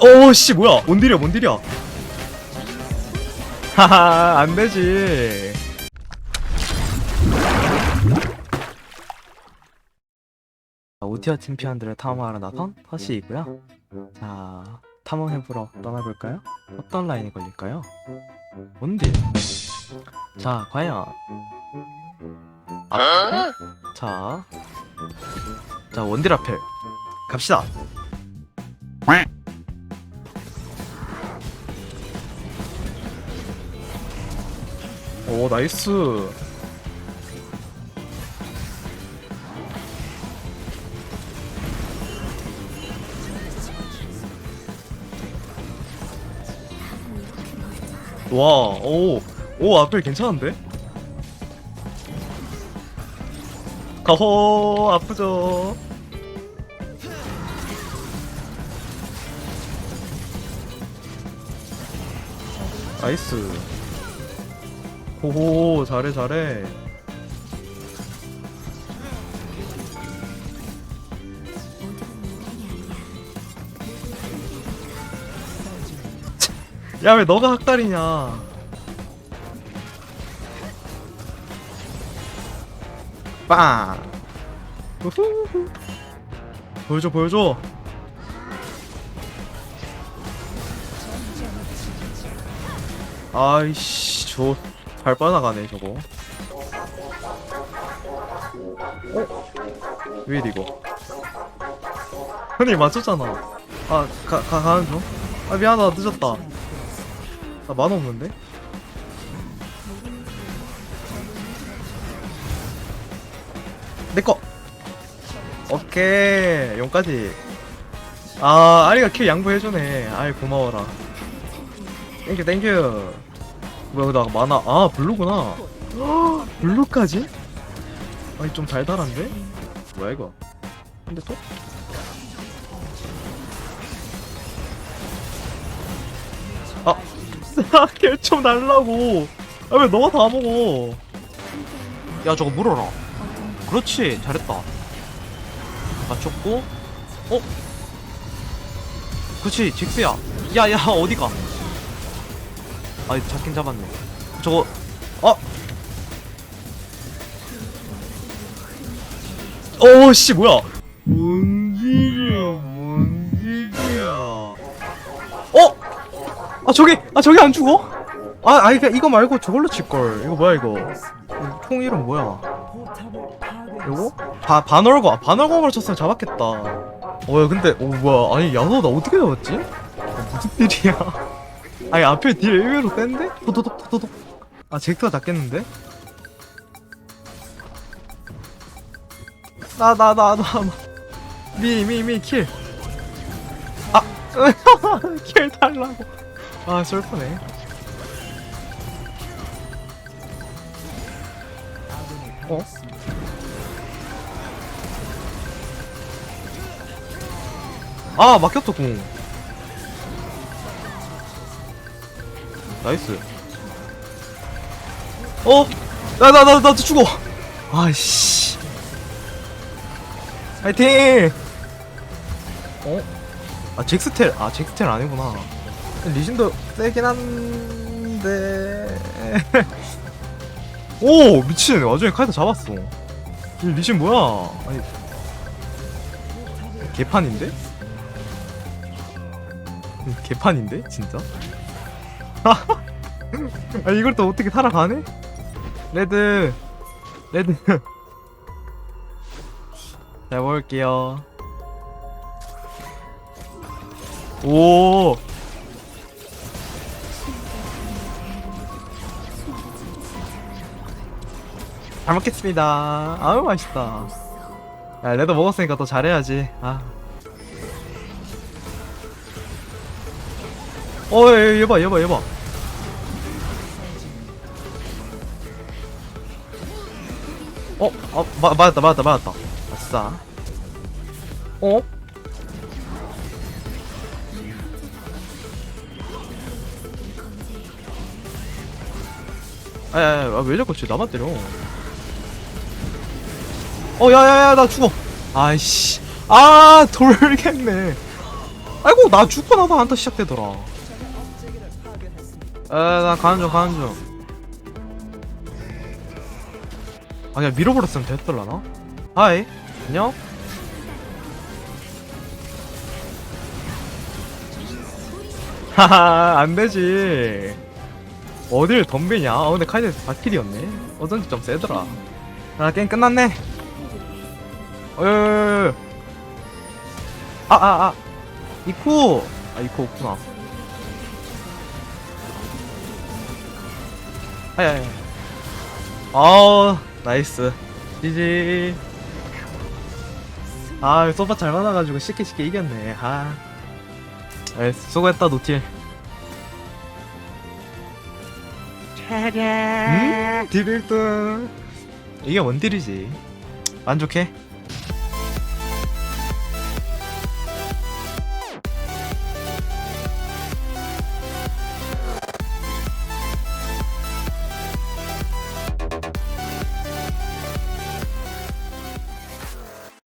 오씨 뭐야? 뭔 딜이야 뭔 딜이야? 하하 안되지. 오티어 팀피언들을 탐험하러 나선 허시이고요. 자 탐험해보러 떠나볼까요? 어떤 라인이 걸릴까요? 뭔딜? 자 과연. 앞에? 자, 자 원딜 앞에. 갑시다 오 나이스 와, 오, 오, 앞에 괜찮은데? 가호, 아프죠? 나이스. 호호, 잘해, 잘해. 야, 왜 너가 학달이냐? 빵! 우후후. 보여줘, 보여줘! 아이씨, 저, 잘 빠나가네, 저거. 어? 왜 이리 이거? 형님 맞췄잖아. 아, 가, 가, 가는 중? 아, 미안하다, 늦었다. 나 만원 없는데? 내꺼! 오케이, 용까지. 아, 아리가 킬 양보해주네. 아이, 고마워라. 땡큐, 땡큐. 뭐야, 나 만화, 아, 블루구나. 헉, 블루까지? 아니, 좀 달달한데? 뭐야, 이거? 근데 또? 아, 걔좀 날라고. 아, 왜 너가 다 먹어? 야, 저거 물어라. 그렇지, 잘했다. 맞췄고, 어? 그렇지, 잭스야. 야, 야, 어디가? 아, 잡긴 잡았네. 저거, 어? 오, 씨, 뭐야? 뭔 일이야, 뭔 일이야. 어? 아 저기 아 저기 안 죽어? 아 아니 그냥 이거 말고 저걸로 칠걸 이거 뭐야 이거 총 이름 뭐야 이거? 바, 반월거 반월거으로 쳤으면 잡았겠다 어야 근데 오 뭐야 아니 야너 나 어떻게 잡았지? 어, 무슨 딜이야 아니 앞에 딜 의외로 센데? 도도독 도도독 아 잭스가 잡겠는데? 나 나 나 나미미미킬 아 킬 달라고 아 슬프네 어? 아 막혔어 궁 나이스. 어? 나 나 나나 죽어. 아이씨. 파이팅! 어? 아 잭스텔 아 잭스텔 아니구나. 리신도 세긴 한데. 오 미친. 와중에 카이드 잡았어. 이 리신 뭐야? 아니. 개판인데? 개판인데? 진짜? 아 이걸 또 어떻게 살아가네? 레드 레드 잘 볼게요 오 잘 먹겠습니다. 아우 맛있다. 야 레드 먹었으니까 더 잘해야지. 아. 어, 얘, 얘 봐, 얘 봐, 얘 봐. 어, 어, 마, 맞았다, 맞았다, 맞았다. 아싸. 어? 아, 야, 야, 야, 왜 자꾸 쟤 나만 때려? 어, 야, 야, 야, 나 죽어. 아이씨. 아, 돌겠네. 아이고 나 죽고 나서 한타 시작되더라 에나 가는 중 가는 중 아, 그냥 밀어버렸으면 됐더라나? 하이, 안녕? 하하, 안 되지. 어딜 덤비냐? 아, 근데 카이드 4킬이었네? 어쩐지 좀 세더라. 아, 게임 끝났네. 어여여여. 아, 아, 아. 이코. 아, 이코 없구나. 아야야. 아우, 나이스. 지지. 아, 소바 잘 받아가지고 쉽게 쉽게 이겼네. 아. 에 수고했다, 노틸. 음? 딜 1등. 이게 원딜이지. 만족해?